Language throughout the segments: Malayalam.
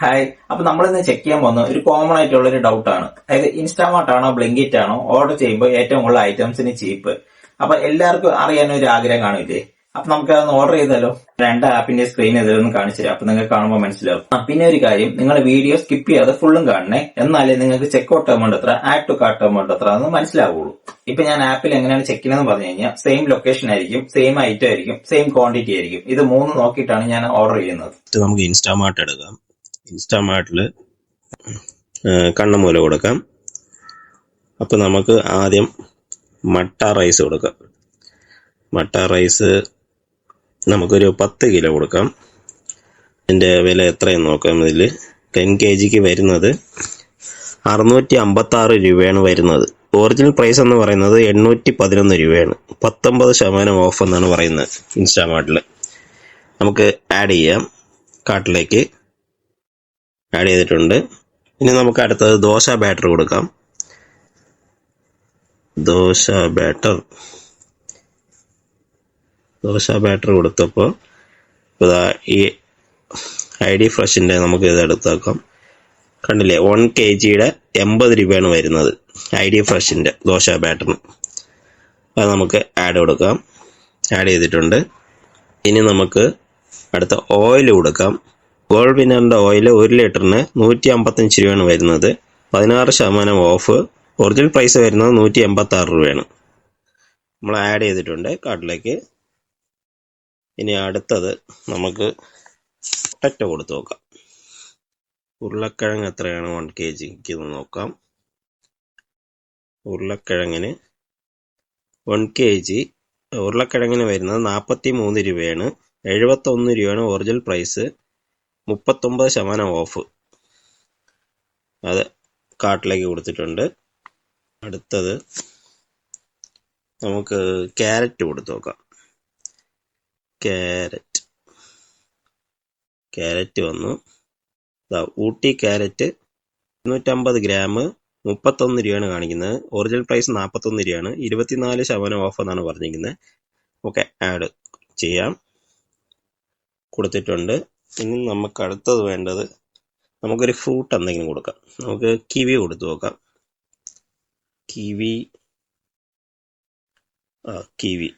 ഹായ് അപ്പൊ നമ്മൾ ഇന്ന് ചെക്ക് ചെയ്യാൻ പോകുന്ന ഒരു കോമൺ ആയിട്ടുള്ള ഒരു ഡൗട്ട് ആണ്. അതായത് ഇൻസ്റ്റാമാർട്ട് ആണോ ബ്ലിങ്കിറ്റ് ആണോ ഓർഡർ ചെയ്യുമ്പോൾ ഏറ്റവും കൂടുതൽ ഐറ്റംസിന് ചീപ്പ് അപ്പൊ എല്ലാവർക്കും അറിയാൻ ഒരു ആഗ്രഹം കാണില്ലേ അപ്പൊ നമുക്ക് അതൊന്ന് ഓർഡർ ചെയ്താലോ? രണ്ട് ആപ്പിന്റെ സ്ക്രീൻ ഇതിലൊന്ന് കാണിച്ചു തരാം. അപ്പൊ നിങ്ങൾക്ക് കാണുമ്പോൾ മനസ്സിലാവും. പിന്നെ ഒരു കാര്യം നിങ്ങൾ വീഡിയോ സ്കിപ്പ് ചെയ്യാതെ ഫുള്ളും കാണണേ. എന്നാലേ നിങ്ങൾക്ക് ചെക്ക് ഔട്ട് എമൗണ്ട് എത്ര ആഡ് ടു കാർട്ട് എമൗണ്ട് എത്ര എന്ന് മനസ്സിലാവുള്ളൂ. ഇപ്പൊ ഞാൻ ആപ്പിൽ എങ്ങനെയാണ് ചെക്ക് ചെയ്യുന്നത് പറഞ്ഞു കഴിഞ്ഞാൽ സെയിം ലൊക്കേഷൻ ആയിരിക്കും സെയിം ഐറ്റം ആയിരിക്കും സെയിം ക്വാണ്ടിറ്റി ആയിരിക്കും. ഇത് മൂന്ന് നോക്കിയിട്ടാണ് ഞാൻ ഓർഡർ ചെയ്യുന്നത്. നമുക്ക് ഇൻസ്റ്റാമാർട്ട് എടുക്കാം. ഇൻസ്റ്റാമാർട്ടിൽ കണ്ണമൂല കൊടുക്കാം. അപ്പോൾ നമുക്ക് ആദ്യം മട്ട റൈസ് കൊടുക്കാം. മട്ട റൈസ് നമുക്കൊരു പത്ത് കിലോ കൊടുക്കാം. ഇതിന്റെ വില എത്രയെന്ന് നോക്കാം ഇതിൽ ടെൻ കെ ജിക്ക് വരുന്നത് അറുന്നൂറ്റി അമ്പത്താറ് രൂപയാണ് വരുന്നത്. ഒറിജിനൽ പ്രൈസ് എന്ന് പറയുന്നത് എണ്ണൂറ്റി പതിനൊന്ന് രൂപയാണ്. പത്തൊമ്പത് ശതമാനം ഓഫ് എന്നാണ് പറയുന്നത് ഇൻസ്റ്റാമാർട്ടിൽ നമുക്ക് ആഡ് ചെയ്യാം. കാർട്ടിലേക്ക് ആഡ് ചെയ്തിട്ടുണ്ട്. ഇനി നമുക്ക് അടുത്തത് ദോശ ബാറ്റർ കൊടുക്കാം. ദോശ ബാറ്റർ ദോശ ബാറ്റർ കൊടുത്തപ്പോൾ ഇതാ ഈ ഐ ഡി ഫ്രഷിന്റെ നമുക്ക് ഇത് എടുത്തേക്കാം. കണ്ടില്ലേ വൺ കെ ജിയുടെ എൺപത് രൂപയാണ് വരുന്നത് ഐ ഡി ഫ്രഷിന്റെ ദോശ ബാറ്ററിന് അത് നമുക്ക് ആഡ് കൊടുക്കാം. ആഡ് ചെയ്തിട്ടുണ്ട്. ഇനി നമുക്ക് അടുത്ത ഓയിൽ കൊടുക്കാം. ഗോൾഡ് വിനറിന്റെ ഓയിൽ ഒരു ലിറ്ററിന് നൂറ്റി അമ്പത്തഞ്ച് രൂപയാണ് വരുന്നത്. പതിനാറ് ശതമാനം ഓഫ്. ഒറിജിനൽ പ്രൈസ് വരുന്നത് നൂറ്റി എൺപത്തി ആറ് രൂപയാണ്. നമ്മൾ ആഡ് ചെയ്തിട്ടുണ്ട്. കാർഡിലേക്ക്. ഇനി അടുത്തത് നമുക്ക് പൊട്ടറ്റോ കൊടുത്ത് നോക്കാം. ഉരുളക്കിഴങ്ങ് എത്രയാണ്? വൺ കെ ജിക്ക് നോക്കാം. ഉരുളക്കിഴങ്ങിന് വൺ കെ ജി ഉരുളക്കിഴങ്ങിന് വരുന്നത് നാൽപ്പത്തി മൂന്ന് രൂപയാണ്. എഴുപത്തൊന്ന് രൂപയാണ് ഒറിജിനൽ പ്രൈസ് മുപ്പത്തൊമ്പത് ശതമാനം ഓഫ്. അത് കാർട്ടിലേക്ക് കൊടുത്തിട്ടുണ്ട്. അടുത്തത് നമുക്ക് ക്യാരറ്റ് കൊടുത്ത് നോക്കാം. ക്യാരറ്റ്. ക്യാരറ്റ് വന്നു. ഊട്ടി ക്യാരറ്റ് ഇരുന്നൂറ്റമ്പത് ഗ്രാം മുപ്പത്തൊന്ന് രൂപയാണ് കാണിക്കുന്നത്. ഒറിജിനൽ പ്രൈസ് നാൽപ്പത്തൊന്ന് രൂപയാണ്. ഇരുപത്തിനാല് ശതമാനം ഓഫ് എന്നാണ് പറഞ്ഞിരിക്കുന്നത്. ഓക്കെ ആഡ് ചെയ്യാം. കൊടുത്തിട്ടുണ്ട്. ഇനി നമുക്ക് അടുത്തത് വേണ്ടത് നമുക്കൊരു ഫ്രൂട്ട് എന്തെങ്കിലും കൊടുക്കാം. നമുക്ക് കിവി കൊടുത്തു നോക്കാം. കിവി ആ കിവി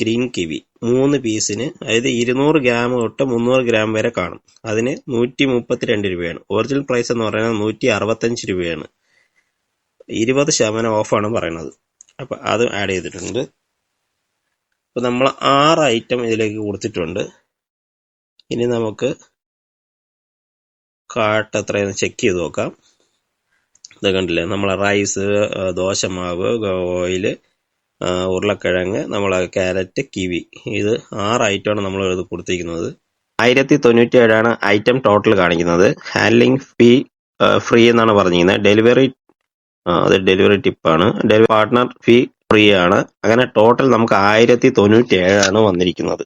ഗ്രീൻ കിവി മൂന്ന് പീസിന് അതായത് ഇരുന്നൂറ് ഗ്രാം തൊട്ട് മുന്നൂറ് ഗ്രാം വരെ കാണും. അതിന് നൂറ്റി മുപ്പത്തിരണ്ട് രൂപയാണ്. ഒറിജിനൽ പ്രൈസ് എന്ന് പറയുന്നത് നൂറ്റി അറുപത്തഞ്ച് രൂപയാണ്. ഇരുപത് ശതമാനം ഓഫാണ് പറയുന്നത്. അപ്പം അത് ആഡ് ചെയ്തിട്ടുണ്ട്. അപ്പം നമ്മൾ ആറ് ഐറ്റം ഇതിലേക്ക് കൊടുത്തിട്ടുണ്ട്. ഇനി നമുക്ക് കാട്ട് എത്രയെന്ന് ചെക്ക് ചെയ്ത് നോക്കാം. ഇത് കണ്ടില്ലേ? നമ്മൾ റൈസ് ദോശമാവ് ഓയിൽ ഉരുളക്കിഴങ്ങ് നമ്മൾ ക്യാരറ്റ് കിവി ഇത് ആറ് ഐറ്റമാണ് നമ്മൾ ഇത് കൊടുത്തിരിക്കുന്നത്. ആയിരത്തി തൊണ്ണൂറ്റി ഏഴാണ് ഐറ്റം ടോട്ടൽ കാണിക്കുന്നത് ഹാൻഡ്ലിംഗ് ഫീ ഫ്രീ എന്നാണ് പറഞ്ഞിരിക്കുന്നത്. ഡെലിവറി അത് ഡെലിവറി ടിപ്പാണ് ഡെലിവറി പാർട്ട്ണർ ഫീ ഫ്രീ ആണ്. അങ്ങനെ ടോട്ടൽ നമുക്ക് ആയിരത്തി തൊണ്ണൂറ്റി ഏഴാണ് വന്നിരിക്കുന്നത്.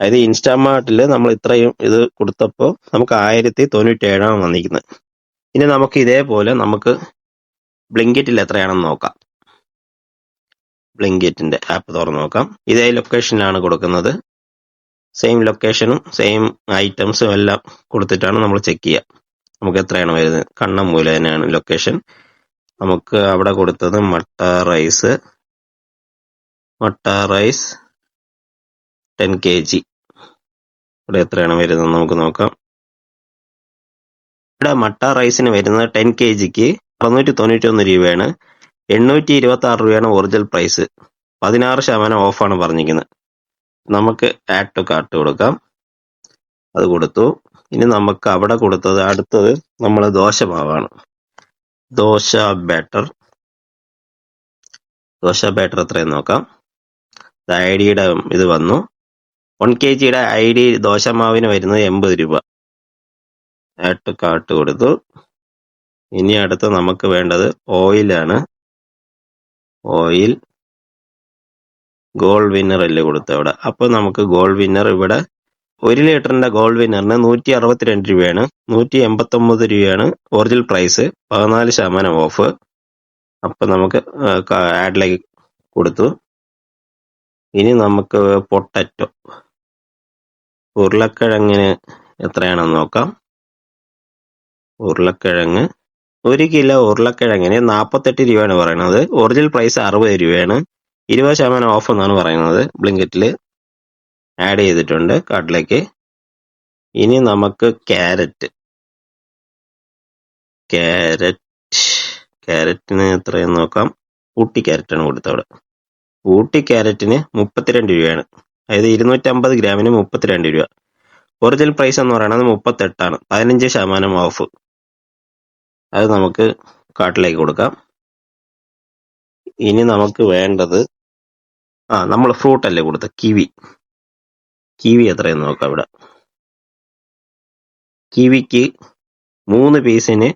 അതായത് ഇൻസ്റ്റാമാർട്ടിൽ നമ്മൾ ഇത്രയും ഇത് കൊടുത്തപ്പോൾ നമുക്ക് ആയിരത്തി തൊണ്ണൂറ്റി ഏഴാണ് വന്നിരിക്കുന്നത് ഇനി നമുക്ക് ഇതേപോലെ നമുക്ക് ബ്ലിങ്കറ്റിൽ എത്രയാണെന്ന് നോക്കാം. ബ്ലിങ്കറ്റിന്റെ ആപ്പ് തുറന്ന് നോക്കാം. ഇതേ ലൊക്കേഷനിലാണ് കൊടുക്കുന്നത്. സെയിം ലൊക്കേഷനും സെയിം ഐറ്റംസും എല്ലാം കൊടുത്തിട്ടാണ് നമ്മൾ ചെക്ക് ചെയ്യുക നമുക്ക് എത്രയാണ് വരുന്നത്? കണ്ണമൂല തന്നെയാണ് ലൊക്കേഷൻ നമുക്ക് അവിടെ കൊടുത്തത് മട്ട റൈസ് മട്ട റൈസ് ടെൻ കെ ജി. ഇവിടെ എത്രയാണ് വരുന്നത്? നമുക്ക് നോക്കാം. ഇവിടെ മട്ട റൈസിന് വരുന്നത് ടെൻ കെ ജിക്ക് അറുന്നൂറ്റി തൊണ്ണൂറ്റി ഒന്ന് രൂപയാണ്. എണ്ണൂറ്റി ഇരുപത്തി ആറ് രൂപയാണ് ഒറിജിനൽ പ്രൈസ്. പതിനാറ് ശതമാനം ഓഫാണ് പറഞ്ഞിരിക്കുന്നത്. നമുക്ക് ആഡ് ടു കാർട്ട് കൊടുക്കാം. അത് കൊടുത്തു. ഇനി നമുക്ക് അവിടെ കൊടുത്തത് അടുത്തത് നമ്മൾ ദോശ മാവാണ് ദോശ ബാറ്റർ ദോശ ബാറ്റർ എത്രയെന്ന് നോക്കാം. ഐഡിയുടെ ഡിയുടെ ഇത് വന്നു. വൺ കെ ജിയുടെ ഐ ഡി ദോശമാവിന് വരുന്നത് എൺപത് രൂപ. ആട്ട് കാട്ട് കൊടുത്തു. ഇനി അടുത്ത് നമുക്ക് വേണ്ടത് ഓയിലാണ് ഓയിൽ ഗോൾഡ് വിന്നർ അല്ലേ കൊടുത്ത അവിടെ. അപ്പോൾ നമുക്ക് ഗോൾഡ് വിന്നർ ഇവിടെ ഒരു ലിറ്ററിന്റെ ഗോൾഡ് വിന്നറിന് നൂറ്റി അറുപത്തിരണ്ട് രൂപയാണ്. നൂറ്റി എൺപത്തി ഒമ്പത് രൂപയാണ് ഒറിജിനൽ പ്രൈസ് പതിനാല് ശതമാനം ഓഫ് അപ്പൊ നമുക്ക് ആഡിലേക്ക് കൊടുത്തു. ഇനി നമുക്ക് പൊട്ടറ്റോ. ഉരുളക്കിഴങ്ങിന് എത്രയാണെന്ന് നോക്കാം. ഉരുളക്കിഴങ്ങ് ഒരു കിലോ ഉരുളക്കിഴങ്ങിന് നാൽപ്പത്തെട്ട് രൂപയാണ് പറയുന്നത്. ഒറിജിനൽ പ്രൈസ് അറുപത് രൂപയാണ്. ഇരുപത് ശതമാനം ഓഫ് എന്നാണ് പറയുന്നത്. ബ്ലിങ്കറ്റിൽ ആഡ് ചെയ്തിട്ടുണ്ട് കാർട്ടിലേക്ക് ഇനി നമുക്ക് ക്യാരറ്റ് ക്യാരറ്റ് ക്യാരറ്റിന് എത്രയെന്ന് നോക്കാം. കൂട്ടി ക്യാരറ്റാണ് കൊടുത്തവിടെ ഊട്ടി ക്യാരറ്റിന് മുപ്പത്തിരണ്ട് രൂപയാണ്. അതായത് ഇരുന്നൂറ്റമ്പത് ഗ്രാമിന് മുപ്പത്തിരണ്ട് രൂപ. ഒറിജിനൽ പ്രൈസ് എന്ന് പറയുന്നത് മുപ്പത്തെട്ടാണ്. പതിനഞ്ച് ശതമാനം ഓഫ് അത് നമുക്ക് കാട്ടിലേക്ക് കൊടുക്കാം. ഇനി നമുക്ക് വേണ്ടത് ആ നമ്മൾ ഫ്രൂട്ട് അല്ലേ കൊടുത്ത കിവി. കിവി എത്രയെന്ന് നോക്കാം ഇവിടെ. കിവിക്ക് മൂന്ന് പീസിന്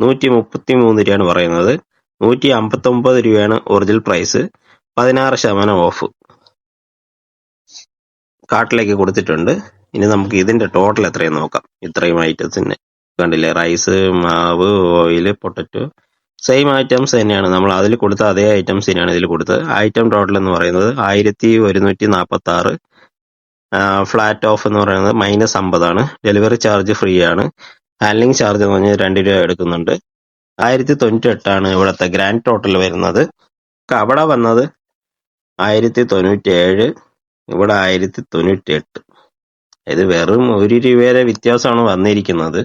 നൂറ്റി മുപ്പത്തി മൂന്ന് രൂപയാണ് പറയുന്നത്. നൂറ്റി അമ്പത്തൊമ്പത് രൂപയാണ് ഒറിജിനൽ പ്രൈസ് പതിനാറ് ശതമാനം ഓഫ് കാട്ടിലേക്ക് കൊടുത്തിട്ടുണ്ട്. ഇനി നമുക്ക് ഇതിന്റെ ടോട്ടൽ എത്രയും നോക്കാം. ഇത്രയും ഐറ്റംസിന് കണ്ടില്ലേ? റൈസ് മാവ് ഓയിൽ പൊട്ടറ്റോ സെയിം ഐറ്റംസ് തന്നെയാണ്. നമ്മൾ അതിൽ കൊടുത്ത അതേ ഐറ്റംസ് തന്നെയാണ് ഇതിൽ കൊടുത്തത്. ഐറ്റം ടോട്ടൽ എന്ന് പറയുന്നത് ആയിരത്തി ഒരുന്നൂറ്റി നാൽപ്പത്തി ആറ് ഫ്ലാറ്റ് ഓഫ് എന്ന് പറയുന്നത് മൈനസ് അമ്പതാണ്. ഡെലിവറി ചാർജ് ഫ്രീ ആണ്. ഹാൻഡ്ലിംഗ് ചാർജ് എന്ന് പറഞ്ഞാൽ രണ്ട് രൂപ എടുക്കുന്നുണ്ട്. ആയിരത്തി തൊണ്ണൂറ്റി എട്ടാണ് ഇവിടുത്തെ ഗ്രാൻഡ് ടോട്ടൽ വരുന്നത്. അവിടെ വന്നത് ആയിരത്തി തൊണ്ണൂറ്റി ഏഴ് ഇവിടെ ആയിരത്തി തൊണ്ണൂറ്റി എട്ട് ഇത് വെറും ഒരു രൂപയുടെ വ്യത്യാസമാണ് വന്നിരിക്കുന്നത്.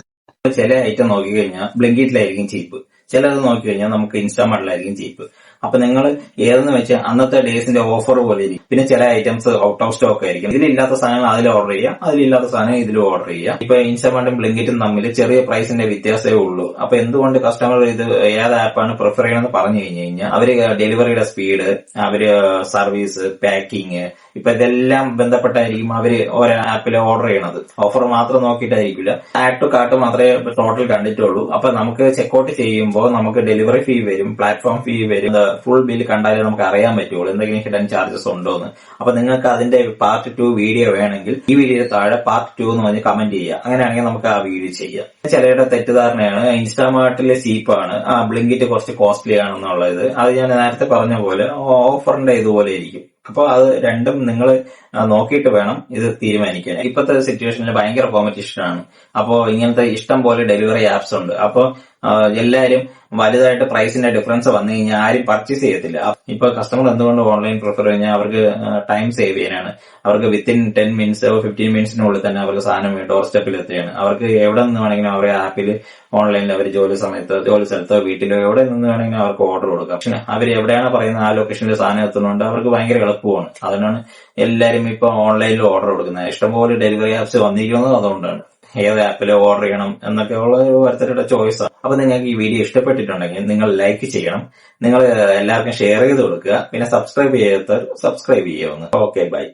ചില ഐറ്റം നോക്കി നോക്കിക്കഴിഞ്ഞാൽ ബ്ലിങ്കിറ്റിലായിരിക്കും ചീപ്പ് ചിലത് നോക്കിക്കഴിഞ്ഞാൽ നമുക്ക് ഇൻസ്റ്റാമാർട്ടിലായിരിക്കും ചീപ്പ് അപ്പൊ നിങ്ങൾ ഏതെന്ന് വെച്ചാൽ അന്നത്തെ ഡേയ്സിന്റെ ഓഫർ പോലെ ഇരിക്കും. പിന്നെ ചില ഐറ്റംസ് ഔട്ട് ഓഫ് സ്റ്റോക്ക് ആയിരിക്കും. ഇതിലില്ലാത്ത സാധനങ്ങൾ അതിൽ ഓർഡർ ചെയ്യാം അതിലില്ലാത്ത സാധനം ഇതിൽ ഓർഡർ ചെയ്യാം. ഇപ്പൊ ഇൻസ്റ്റാമാർട്ടും ബ്ലിങ്കിറ്റും തമ്മിൽ ചെറിയ പ്രൈസിന്റെ വ്യത്യാസമേ ഉള്ളൂ. അപ്പൊ എന്തുകൊണ്ട് കസ്റ്റമർ ഇത് ഏത് ആപ്പാണ് പ്രിഫർ ചെയ്യണമെന്ന് പറഞ്ഞു കഴിഞ്ഞു കഴിഞ്ഞാൽ അവർ ഡെലിവറിയുടെ സ്പീഡ് അവർ സർവീസ് പാക്കിങ് ഇപ്പൊ ഇതെല്ലാം ബന്ധപ്പെട്ടായിരിക്കും അവർ ഓരോ ആപ്പിൽ ഓർഡർ ചെയ്യണത്. ഓഫർ മാത്രം നോക്കിയിട്ടായിരിക്കില്ല. ആഡ് ടു കാർട്ട് മാത്രമേ ടോട്ടൽ കണ്ടിട്ടുള്ളൂ. അപ്പൊ നമുക്ക് ചെക്കൗട്ട് ചെയ്യുമ്പോൾ നമുക്ക് ഡെലിവറി ഫീ വരും പ്ലാറ്റ്ഫോം ഫീ വരും ഫുൾ ബിൽ കണ്ടാലേ നമുക്ക് അറിയാൻ പറ്റുള്ളൂ എന്തെങ്കിലും ഹിഡൻ ചാർജസ് ഉണ്ടോ എന്ന് അപ്പൊ നിങ്ങൾക്ക് അതിന്റെ പാർട്ട് ടു വീഡിയോ വേണമെങ്കിൽ ഈ വീഡിയോ താഴെ പാർട്ട് ടു എന്ന് പറഞ്ഞ് കമന്റ് ചെയ്യുക. അങ്ങനെയാണെങ്കിൽ നമുക്ക് ആ വീഡിയോ ചെയ്യാം. ചിലരുടെ തെറ്റിദ്ധാരണയാണ്. ഇൻസ്റ്റാമാർട്ടിലെ സീപ്പാണ് ആ ബ്ലിങ്കിറ്റ് കുറച്ച് കോസ്റ്റ്ലി ആണെന്നുള്ളത്. അത് ഞാൻ നേരത്തെ പറഞ്ഞ പോലെ ഓഫറിന്റെ ഇതുപോലെ ഇരിക്കും. അപ്പോൾ അത് രണ്ടും നിങ്ങൾ നോക്കിയിട്ട് വേണം ഇത് തീരുമാനിക്കാൻ. ഇപ്പോഴത്തെ സിറ്റുവേഷനിൽ ഭയങ്കര കോമ്പറ്റീഷൻ ആണ്. അപ്പോൾ ഇങ്ങനത്തെ ഇഷ്ടം പോലെ ഡെലിവറി ആപ്സ് ഉണ്ട്. അപ്പോൾ എല്ലാവരും വലുതായിട്ട് പ്രൈസിന്റെ ഡിഫറൻസ് വന്നു കഴിഞ്ഞാൽ ആരും പർച്ചേസ് ചെയ്യത്തില്ല. ഇപ്പൊ കസ്റ്റമർ എന്തുകൊണ്ട് ഓൺലൈൻ പ്രിഫർ കഴിഞ്ഞാൽ അവർക്ക് ടൈം സേവ് ചെയ്യാനാണ്. അവർക്ക് വിത്തിൻ ടെൻ മിനിറ്റ്സ് ഫിഫ്റ്റീൻ മിനിറ്റ്സിനുള്ളിൽ തന്നെ അവർക്ക് സാധനം ഡോർ സ്റ്റെപ്പിൽ എത്തുകയാണ്. അവർക്ക് എവിടെ നിന്ന് വേണമെങ്കിലും അവരെ ആപ്പിൽ ഓൺലൈനിൽ അവർ ജോലി സമയത്തോ ജോലി സ്ഥലത്തോ വീട്ടിലോ എവിടെ നിന്ന് വേണമെങ്കിലും അവർക്ക് ഓർഡർ കൊടുക്കാം. പക്ഷെ അവർ എവിടെയാണ് പറയുന്നത് ആ ലൊക്കേഷനിൽ സാധനം എത്തുന്നുണ്ട് അവർക്ക് ഭയങ്കര എളുപ്പമാണ്. അതുകൊണ്ടാണ് എല്ലാവരും ഇപ്പൊ ഓൺലൈനിൽ ഓർഡർ കൊടുക്കുന്നത്. ഇഷ്ടംപോലെ ഡെലിവറി ആപ്സ് വന്നിരിക്കുന്നത് അതുകൊണ്ടാണ്. ഏത് ആപ്പിൽ ഓർഡർ ചെയ്യണം എന്നൊക്കെ ഉള്ള ഓരോരുത്തരുടെ ചോയ്സ് അപ്പൊ നിങ്ങൾക്ക് ഈ വീഡിയോ ഇഷ്ടപ്പെട്ടിട്ടുണ്ടെങ്കിൽ നിങ്ങൾ ലൈക്ക് ചെയ്യണം. നിങ്ങൾ എല്ലാവർക്കും ഷെയർ ചെയ്ത് കൊടുക്കുക. പിന്നെ സബ്സ്ക്രൈബ് ചെയ്യാത്തവർ സബ്സ്ക്രൈബ് ചെയ്യാവുന്ന ഓക്കെ ബൈ